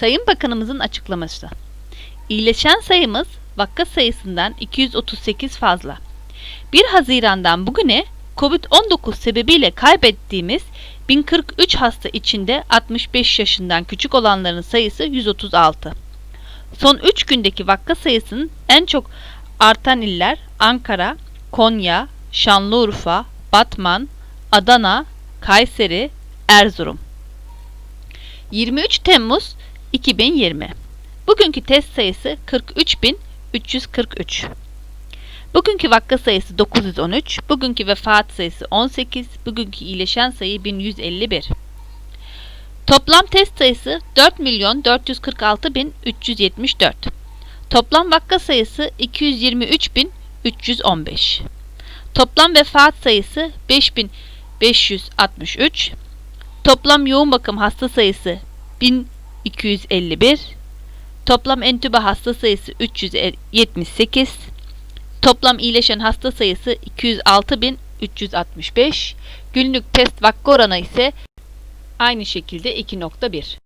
Sayın Bakanımızın açıklaması. İyileşen sayımız vaka sayısından 238 fazla. 1 Haziran'dan bugüne COVID-19 sebebiyle kaybettiğimiz 1043 hasta içinde 65 yaşından küçük olanların sayısı 136. Son 3 gündeki vaka sayısının en çok artan iller Ankara, Konya, Şanlıurfa, Batman, Adana, Kayseri, Erzurum. 23 Temmuz 2020. Bugünkü test sayısı 43.343. Bugünkü vaka sayısı 913, bugünkü vefat sayısı 18, bugünkü iyileşen sayı 1151. Toplam test sayısı 4.446.374. Toplam vaka sayısı 223.315. Toplam vefat sayısı 5563. Toplam yoğun bakım hasta sayısı 1251. Toplam entübe hasta sayısı 378. Toplam iyileşen hasta sayısı 206.365. Günlük test vakka oranı ise aynı şekilde 2.1.